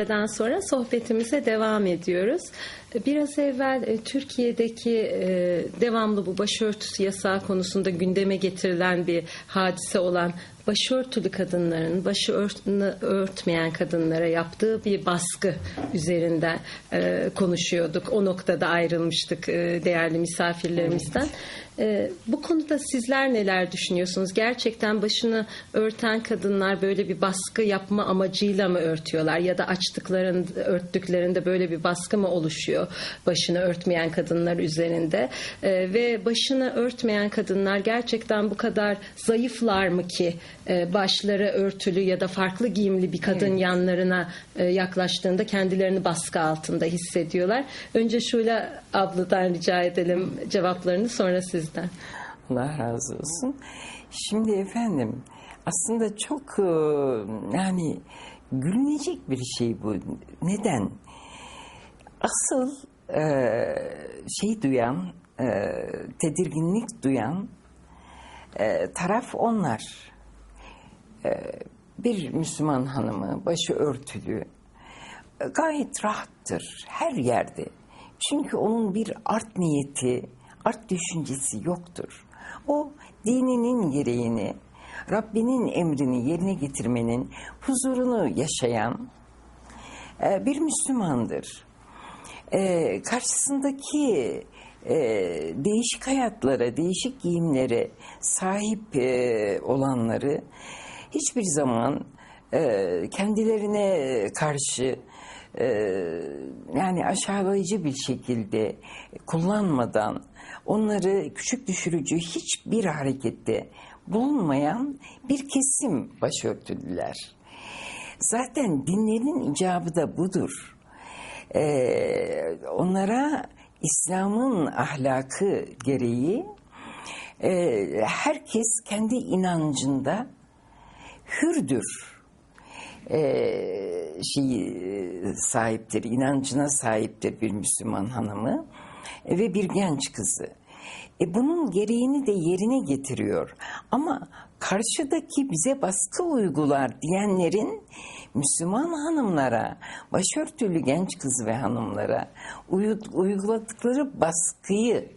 Aradan sonra sohbetimize devam ediyoruz. Biraz evvel e, Türkiye'deki e, devamlı bu başörtüsü yasağı konusunda gündeme getirilen bir hadise olan başörtülü kadınların başı ört- örtmeyen kadınlara yaptığı bir baskı üzerinden e, konuşuyorduk. O noktada ayrılmıştık e, değerli misafirlerimizden. E, bu konuda sizler neler düşünüyorsunuz? Gerçekten başını örten kadınlar böyle bir baskı yapma amacıyla mı örtüyorlar ya da açtıklarında örttüklerinde böyle bir baskı mı oluşuyor başını örtmeyen kadınlar üzerinde? E, ve başını örtmeyen kadınlar gerçekten bu kadar zayıflar mı ki e, başları örtülü ya da farklı giyimli bir kadın yanlarına e, yaklaştığında kendilerini baskı altında hissediyorlar. Önce Şule abladan rica edelim cevaplarını sonra sizden. Allah razı olsun. Şimdi efendim aslında çok e, yani gülünecek bir şey bu. Neden? Asıl e, şey duyan, e, tedirginlik duyan e, taraf onlar. E, bir Müslüman hanımı, başı örtülü, e, gayet rahattır her yerde. Çünkü onun bir art niyeti, art düşüncesi yoktur. O dininin gereğini, Rabbinin emrini yerine getirmenin huzurunu yaşayan e, bir Müslümandır. E, karşısındaki e, değişik hayatlara, değişik giyimlere sahip olanları hiçbir zaman e, kendilerine karşı e, yani aşağılayıcı bir şekilde kullanmadan onları küçük düşürücü hiçbir harekette bulunmayan bir kesim başörtülüler. Zaten dinlerin icabı da budur. Ee, onlara İslam'ın ahlakı gereği e, herkes kendi inancında hürdür. Ee, şeyi e, sahiptir, inancına sahiptir bir Müslüman hanımı ve bir genç kızı. E bunun gereğini de yerine getiriyor. Ama karşıdaki bize baskı uygular diyenlerin Müslüman hanımlara, başörtülü genç kız ve hanımlara uyguladıkları baskıyı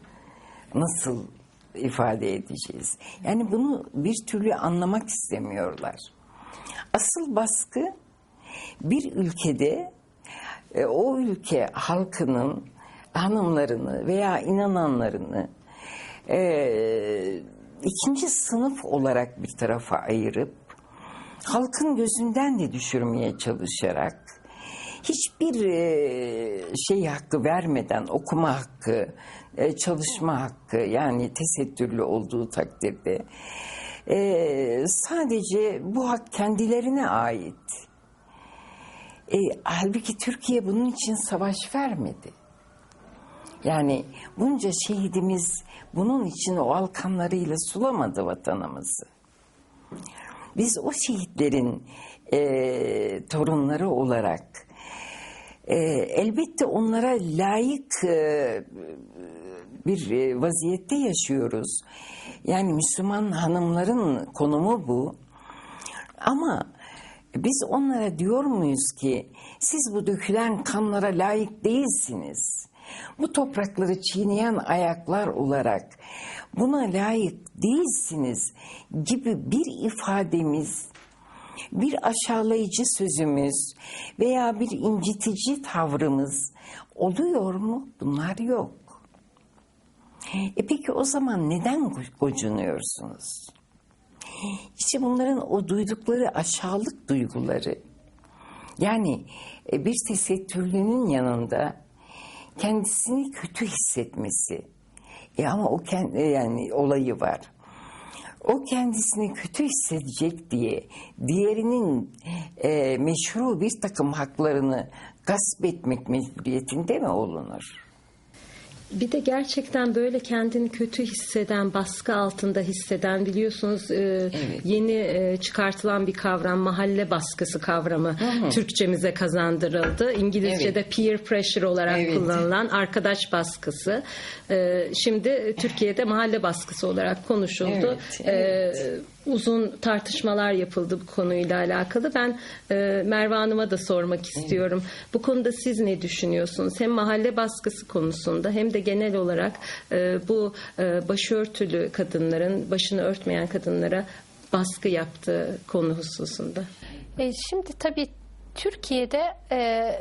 nasıl ifade edeceğiz? Yani bunu bir türlü anlamak istemiyorlar. Asıl baskı bir ülkede e, o ülke halkının hanımlarını veya inananlarını e, ikinci sınıf olarak bir tarafa ayırıp halkın gözünden de düşürmeye çalışarak hiçbir e, şey hakkı vermeden okuma hakkı, e, çalışma hakkı yani tesettürlü olduğu takdirde e, sadece bu hak kendilerine ait. E, halbuki Türkiye bunun için savaş vermedi. Yani bunca şehidimiz bunun için o alkanlarıyla sulamadı vatanımızı. Biz o şehitlerin e, torunları olarak e, elbette onlara layık e, bir e, vaziyette yaşıyoruz. Yani Müslüman hanımların konumu bu. Ama biz onlara diyor muyuz ki siz bu dökülen kanlara layık değilsiniz. Bu toprakları çiğneyen ayaklar olarak buna layık değilsiniz gibi bir ifademiz, bir aşağılayıcı sözümüz veya bir incitici tavrımız oluyor mu? Bunlar yok. E peki o zaman neden gocunuyorsunuz? İşte bunların o duydukları aşağılık duyguları. Yani e, bir tesettürlünün yanında kendisini kötü hissetmesi. E ama o kendi yani olayı var. O kendisini kötü hissedecek diye diğerinin e, meşru bir takım haklarını gasp etmek mecburiyetinde mi olunur? Bir de gerçekten böyle kendini kötü hisseden, baskı altında hisseden biliyorsunuz e, yeni e, çıkartılan bir kavram mahalle baskısı kavramı Türkçemize kazandırıldı. İngilizce'de peer pressure olarak Evet. kullanılan arkadaş baskısı. E, şimdi Türkiye'de mahalle baskısı olarak konuşuldu. Evet, evet. E, uzun tartışmalar yapıldı bu konuyla alakalı. Ben e, Merve Hanım'a da sormak istiyorum. Bu konuda siz ne düşünüyorsunuz? Hem mahalle baskısı konusunda hem de genel olarak e, bu e, başörtülü kadınların, başını örtmeyen kadınlara baskı yaptığı konu hususunda. E, şimdi tabii Türkiye'de e,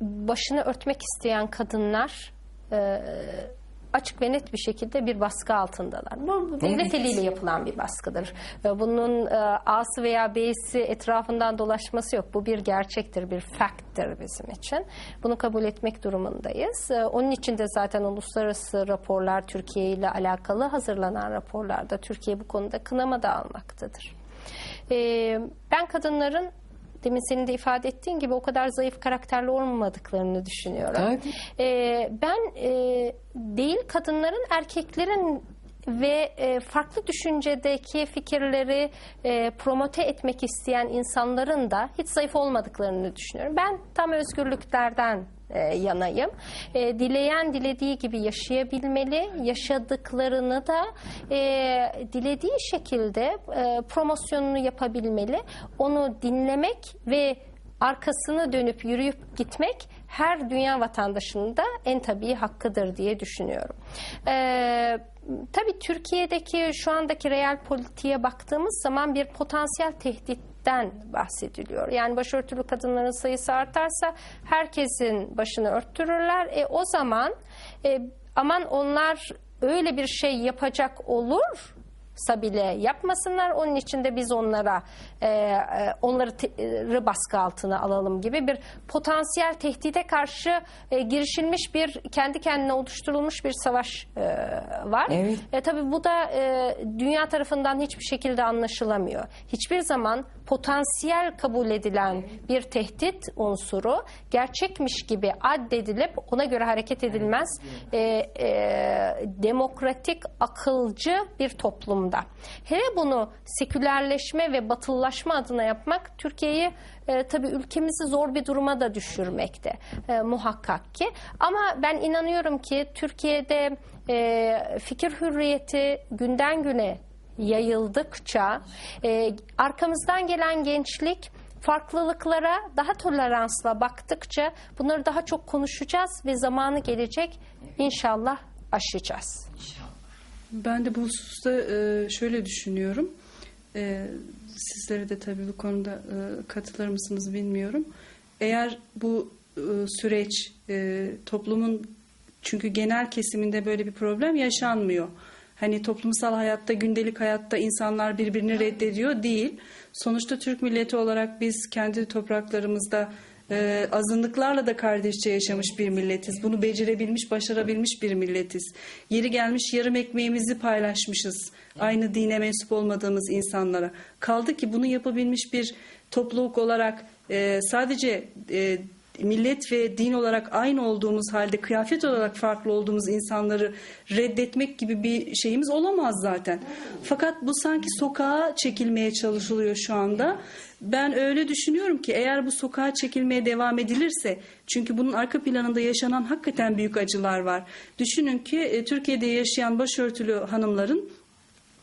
başını örtmek isteyen kadınlar e, açık ve net bir şekilde bir baskı altındalar. Bu devlet eliyle yapılan bir baskıdır. E, Bunun e, A'sı veya B'si etrafından dolaşması yok. Bu bir gerçektir, bir fact'tir bizim için. Bunu kabul etmek durumundayız. E, Onun için de zaten uluslararası raporlar Türkiye ile alakalı hazırlanan raporlarda Türkiye bu konuda kınama da almaktadır. Ee, ben kadınların demin senin de ifade ettiğin gibi o kadar zayıf karakterli olmadıklarını düşünüyorum. Ee, ben e, değil kadınların erkeklerin ve e, farklı düşüncedeki fikirleri e, promote etmek isteyen insanların da hiç zayıf olmadıklarını düşünüyorum. Ben tam özgürlüklerden e, yanayım. E, dileyen dilediği gibi yaşayabilmeli, yaşadıklarını da e, dilediği şekilde e, promosyonunu yapabilmeli. Onu dinlemek ve arkasını dönüp yürüyüp gitmek her dünya vatandaşının da en tabii hakkıdır diye düşünüyorum. Ee, tabii Türkiye'deki şu andaki real politiğe baktığımız zaman bir potansiyel tehditten bahsediliyor. Yani başörtülü kadınların sayısı artarsa herkesin başını örttürürler. E, o zaman e, aman onlar öyle bir şey yapacak olur bile yapmasınlar. Onun için de biz onlara e, e, onları e, baskı altına alalım gibi bir potansiyel tehdide karşı e, girişilmiş bir kendi kendine oluşturulmuş bir savaş e, var. Evet. E, tabii bu da e, dünya tarafından hiçbir şekilde anlaşılamıyor. Hiçbir zaman potansiyel kabul edilen bir tehdit unsuru gerçekmiş gibi addedilip ona göre hareket edilmez. E, e, demokratik, akılcı bir toplumda. Hele bunu sekülerleşme ve batılılaşma adına yapmak Türkiye'yi e, tabii ülkemizi zor bir duruma da düşürmekte e, muhakkak ki. Ama ben inanıyorum ki Türkiye'de e, fikir hürriyeti günden güne yayıldıkça e, arkamızdan gelen gençlik farklılıklara daha toleransla baktıkça bunları daha çok konuşacağız ve zamanı gelecek inşallah aşacağız. Ben de bu hususta e, şöyle düşünüyorum. E, Sizlere de tabii bu konuda e, katılır mısınız bilmiyorum. Eğer bu süreç toplumun çünkü genel kesiminde böyle bir problem yaşanmıyor. Hani toplumsal hayatta, gündelik hayatta insanlar birbirini reddediyor değil. Sonuçta Türk milleti olarak biz kendi topraklarımızda e, azınlıklarla da kardeşçe yaşamış bir milletiz. Bunu becerebilmiş, başarabilmiş bir milletiz. Yeri gelmiş yarım ekmeğimizi paylaşmışız. Aynı dine mensup olmadığımız insanlara. Kaldı ki bunu yapabilmiş bir topluluk olarak e, sadece e, millet ve din olarak aynı olduğumuz halde kıyafet olarak farklı olduğumuz insanları reddetmek gibi bir şeyimiz olamaz zaten. Fakat bu sanki sokağa çekilmeye çalışılıyor şu anda. Ben öyle düşünüyorum ki eğer bu sokağa çekilmeye devam edilirse çünkü bunun arka planında yaşanan hakikaten büyük acılar var. Düşünün ki e, Türkiye'de yaşayan başörtülü hanımların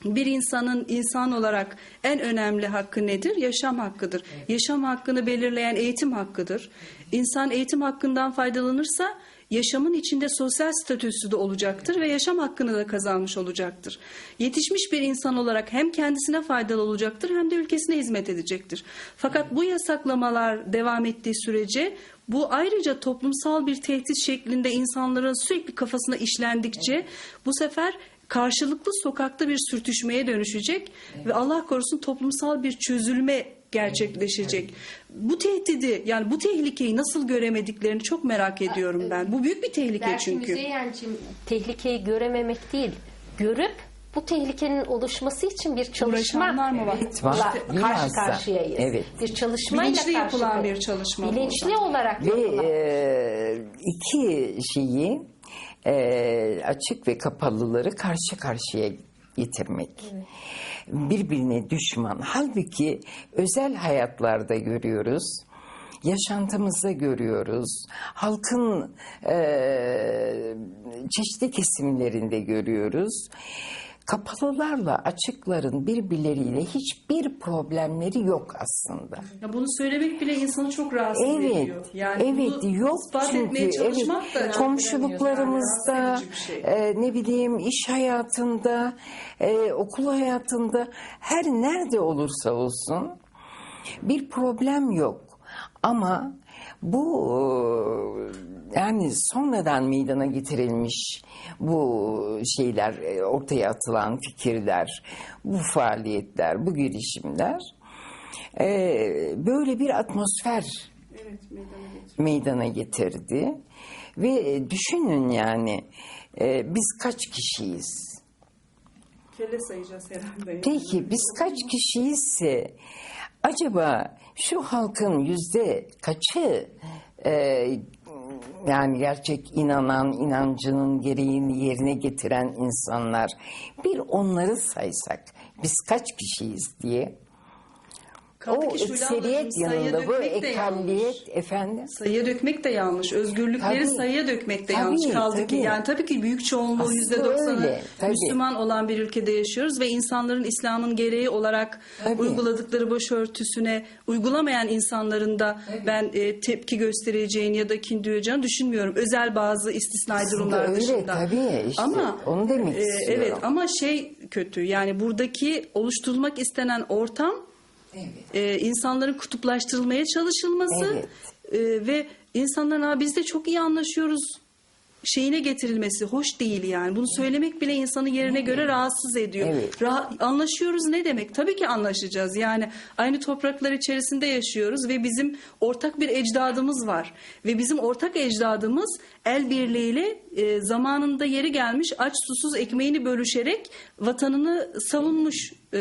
bir insanın insan olarak en önemli hakkı nedir? Yaşam hakkıdır. Yaşam hakkını belirleyen eğitim hakkıdır. İnsan eğitim hakkından faydalanırsa yaşamın içinde sosyal statüsü de olacaktır ve yaşam hakkını da kazanmış olacaktır. Yetişmiş bir insan olarak hem kendisine faydalı olacaktır hem de ülkesine hizmet edecektir. Fakat bu yasaklamalar devam ettiği sürece bu ayrıca toplumsal bir tehdit şeklinde insanların sürekli kafasına işlendikçe bu sefer karşılıklı sokakta bir sürtüşmeye dönüşecek ve Allah korusun toplumsal bir çözülme gerçekleşecek. Bu tehdidi yani bu tehlikeyi nasıl göremediklerini çok merak ediyorum ben. Bu büyük bir tehlike Belki çünkü. Müzeyyen'cim tehlikeyi görememek değil, görüp bu tehlikenin oluşması için bir çalışma mı var? Evet, var. karşı karşıyayız. Evet. Bir çalışmayla Bilinçli yapılan bir çalışma Bilinçli olarak Ve yapılan. e, iki şeyi e, açık ve kapalıları karşı karşıya getirmek. Birbirine düşman. Halbuki özel hayatlarda görüyoruz. Yaşantımızda görüyoruz. Halkın e, çeşitli kesimlerinde görüyoruz. Kapalılarla açıkların birbirleriyle hiçbir problemleri yok aslında. Ya bunu söylemek bile insanı çok rahatsız Evet, ediyor. Yani evet yok çünkü evet, komşuluklarımızda, yani şey. e, ne bileyim iş hayatında, e, okul hayatında her nerede olursa olsun bir problem yok. Ama bu e, yani sonradan meydana getirilmiş bu şeyler e, ortaya atılan fikirler, bu faaliyetler, bu girişimler e, böyle bir atmosfer Evet, meydana getiriyor. meydana getirdi. Ve düşünün yani biz kaç kişiyiz? Kelle sayacağız herhalde. Peki biz kaç kişiyizse acaba şu halkın yüzde kaçı e, yani gerçek inanan, inancının gereğini yerine getiren insanlar? Bir onları saysak biz kaç kişiyiz diye Kaldı o ki Şule ablacığım, sayıya yanında bu dökmek de ekalliyet yanlış. efendim Sayıya dökmek de yanlış. Özgürlükleri Tabii. sayıya dökmek de Tabii, yanlış. Kaldı ki tabii. yani tabii ki büyük çoğunluğu Aslında yüzde doksanı öyle, tabii. Müslüman olan bir ülkede yaşıyoruz ve insanların İslam'ın gereği olarak Tabii. uyguladıkları başörtüsüne uygulamayan insanların da ben e, tepki göstereceğini ya da kin duyacağını düşünmüyorum. Özel bazı istisnai Aslında durumlar öyle, dışında. tabii. İşte ama onu demek e, istiyorum. Evet ama şey kötü. Yani buradaki oluşturulmak istenen ortam e, insanların kutuplaştırılmaya çalışılması Evet. e, ve insanların ha biz de çok iyi anlaşıyoruz şeyine getirilmesi hoş değil yani. Bunu söylemek bile insanı yerine göre rahatsız ediyor. Evet. Ra- anlaşıyoruz ne demek? Tabii ki anlaşacağız. Yani aynı topraklar içerisinde yaşıyoruz ve bizim ortak bir ecdadımız var. Ve bizim ortak ecdadımız el birliğiyle e, zamanında yeri gelmiş aç susuz ekmeğini bölüşerek vatanını savunmuş e,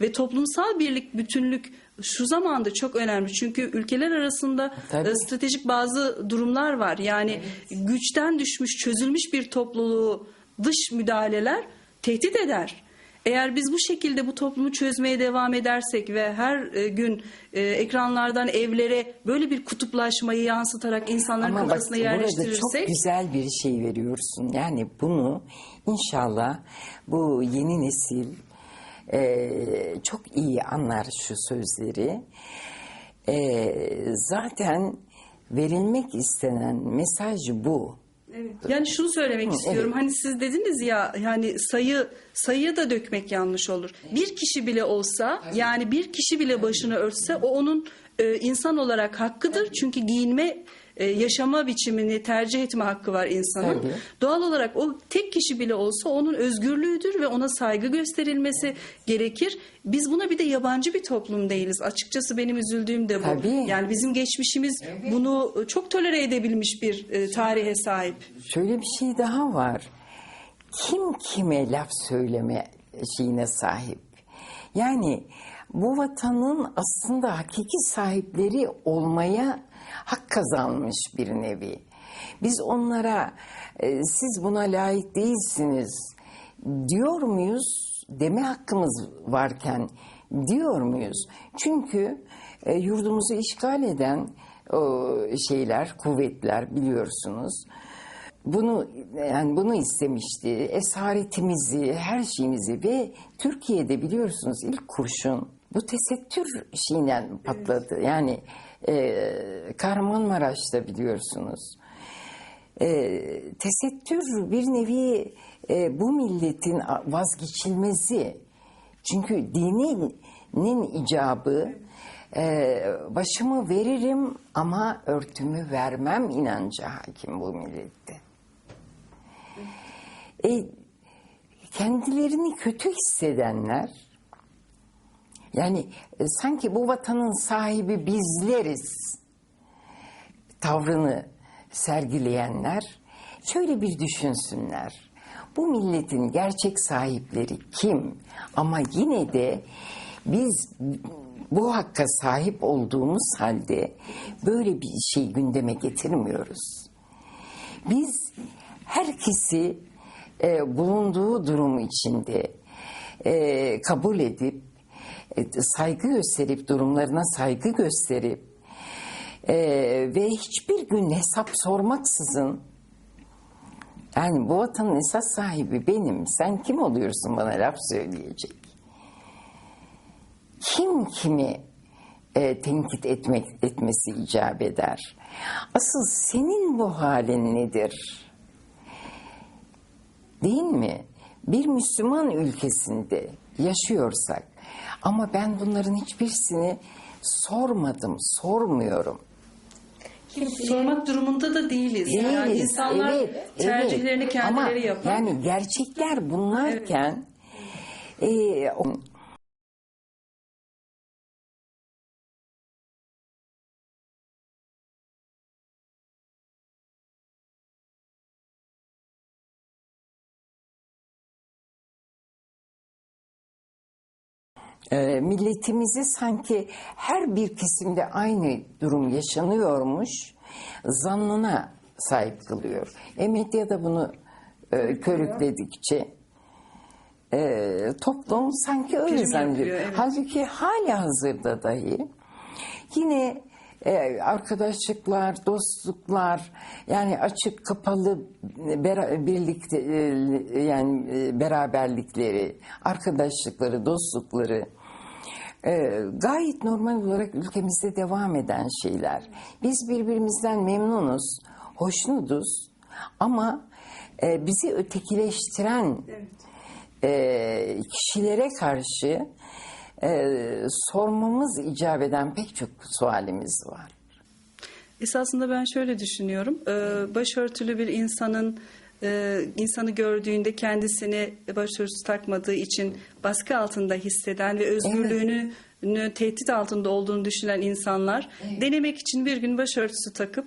ve toplumsal birlik bütünlük şu zamanda çok önemli. Çünkü ülkeler arasında Tabii. e, stratejik bazı durumlar var. Yani güçten düşmüş, çözülmüş bir topluluğu dış müdahaleler tehdit eder. Eğer biz bu şekilde bu toplumu çözmeye devam edersek ve her e, gün e, ekranlardan evlere böyle bir kutuplaşmayı yansıtarak insanların Ama bak kafasına burada yerleştirirsek çok güzel bir şey veriyorsun. Yani bunu inşallah bu yeni nesil e, çok iyi anlar şu sözleri. E, zaten verilmek istenen mesaj bu. Evet. Yani şunu söylemek Hı, istiyorum. evet. Hani siz dediniz ya yani sayı sayıya da dökmek yanlış olur. Bir kişi bile olsa yani bir kişi bile başını örtse o onun e, insan olarak hakkıdır. Çünkü giyinme e, yaşama biçimini tercih etme hakkı var insanın. Tabii. Doğal olarak o tek kişi bile olsa onun özgürlüğüdür ve ona saygı gösterilmesi gerekir. Biz buna bir de yabancı bir toplum değiliz. Açıkçası benim üzüldüğüm de bu. Tabii. Yani bizim geçmişimiz bunu çok tolere edebilmiş bir e, tarihe sahip. Şöyle bir şey daha var. Kim kime laf söyleme şeyine sahip? Yani bu vatanın aslında hakiki sahipleri olmaya hak kazanmış bir nevi. Biz onlara e, siz buna layık değilsiniz diyor muyuz? Deme hakkımız varken diyor muyuz? Çünkü e, yurdumuzu işgal eden o şeyler, kuvvetler biliyorsunuz. Bunu yani bunu istemişti. Esaretimizi, her şeyimizi ve Türkiye'de biliyorsunuz ilk kurşun bu tesettür şeyiyle patladı. Yani e, Kahramanmaraş'ta biliyorsunuz. E, tesettür bir nevi e, bu milletin vazgeçilmezi. Çünkü dininin icabı e, başımı veririm ama örtümü vermem inancı hakim bu millette. E, kendilerini kötü hissedenler yani e, sanki bu vatanın sahibi bizleriz tavrını sergileyenler şöyle bir düşünsünler. Bu milletin gerçek sahipleri kim? Ama yine de biz bu hakka sahip olduğumuz halde böyle bir şey gündeme getirmiyoruz. Biz herkesi e, bulunduğu durum içinde e, kabul edip saygı gösterip durumlarına saygı gösterip e, ve hiçbir gün hesap sormaksızın Yani bu vatanın esas sahibi benim. Sen kim oluyorsun bana laf söyleyecek? Kim kimi e, tenkit etmek etmesi icap eder? Asıl senin bu halin nedir? Değil mi? Bir Müslüman ülkesinde yaşıyorsak ama ben bunların hiçbirisini sormadım, sormuyorum. Sormak durumunda da değiliz. Yani Değiliz, insanlar evet, tercihlerini evet. kendileri Ama yapar. Yani gerçekler bunlarken e, e, milletimizi sanki her bir kesimde aynı durum yaşanıyormuş zannına sahip kılıyor. E medya da bunu e, körükledikçe e, toplum sanki öyle zannediyor. evet. Halbuki hala hazırda dahi yine e, arkadaşlıklar, dostluklar yani açık kapalı bera- birlikte e, yani e, beraberlikleri, arkadaşlıkları, dostlukları e, gayet normal olarak ülkemizde devam eden şeyler. Biz birbirimizden memnunuz, hoşnutuz ama e, bizi ötekileştiren e, kişilere karşı e, sormamız icap eden pek çok sualimiz var. Esasında ben şöyle düşünüyorum. Ee, Başörtülü bir insanın e, insanı gördüğünde kendisini başörtüsü takmadığı için baskı altında hisseden ve özgürlüğünü nü tehdit altında olduğunu düşünen insanlar denemek için bir gün başörtüsü takıp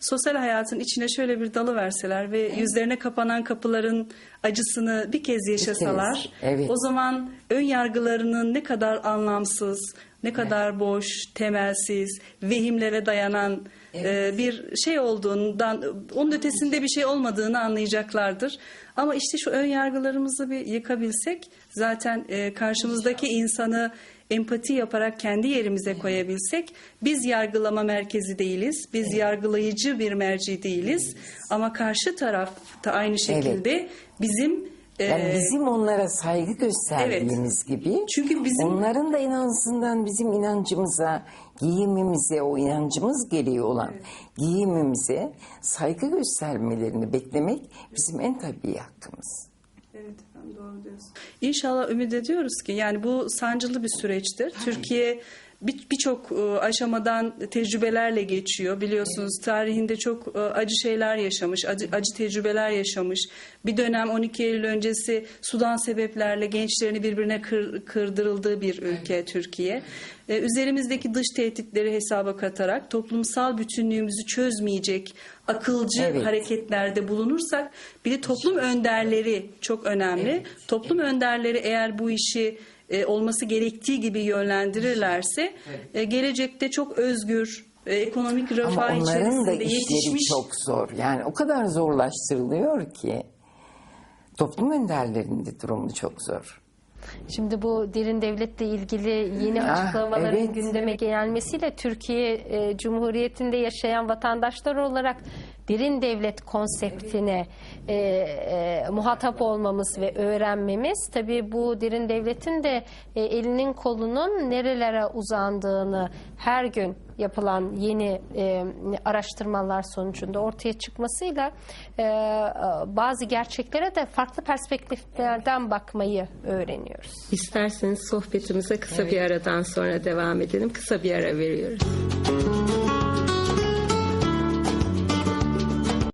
sosyal hayatın içine şöyle bir dalı verseler ve yüzlerine kapanan kapıların acısını bir kez yaşasalar evet. o zaman ön yargılarının ne kadar anlamsız, ne kadar boş, temelsiz, vehimlere dayanan e, bir şey olduğundan, onun ötesinde bir şey olmadığını anlayacaklardır. Ama işte şu ön yargılarımızı bir yıkabilsek, zaten e, karşımızdaki insanı empati yaparak kendi yerimize koyabilsek, biz yargılama merkezi değiliz, biz yargılayıcı bir merci değiliz. Ama karşı taraf da aynı şekilde bizim e, Yani bizim onlara saygı gösterdiğimiz gibi Çünkü bizim- onların da inancından bizim inancımıza, giyimimize, o inancımız gereği olan giyimimize saygı göstermelerini beklemek bizim en tabii hakkımız. Evet efendim doğru diyorsun. İnşallah ümit ediyoruz ki yani bu sancılı bir süreçtir. Türkiye bir- birçok e, aşamadan tecrübelerle geçiyor. Biliyorsunuz tarihinde çok e, acı şeyler yaşamış, acı, acı tecrübeler yaşamış. Bir dönem 12 Eylül öncesi Sudan sebeplerle gençlerini birbirine kır- kırdırıldığı bir ülke Türkiye. E, Üzerimizdeki dış tehditleri hesaba katarak toplumsal bütünlüğümüzü çözmeyecek akılcı Evet. hareketlerde bulunursak bir de toplum önderleri çok önemli. Toplum önderleri eğer bu işi e, olması gerektiği gibi yönlendirirlerse e, gelecekte çok özgür, e, ekonomik refah Ama onların da içerisinde işleri yetişmiş çok zor. Yani o kadar zorlaştırılıyor ki toplum önderlerinin de durumu çok zor. Şimdi bu derin devletle ilgili yeni Ah, açıklamaların evet. gündeme gelmesiyle Türkiye e, Cumhuriyeti'nde yaşayan vatandaşlar olarak derin devlet konseptine e, e, muhatap olmamız ve öğrenmemiz tabii bu derin devletin de e, elinin kolunun nerelere uzandığını her gün yapılan yeni e, araştırmalar sonucunda ortaya çıkmasıyla e, bazı gerçeklere de farklı perspektiflerden bakmayı öğreniyoruz. İsterseniz sohbetimize kısa bir aradan sonra devam edelim. Kısa bir ara veriyoruz.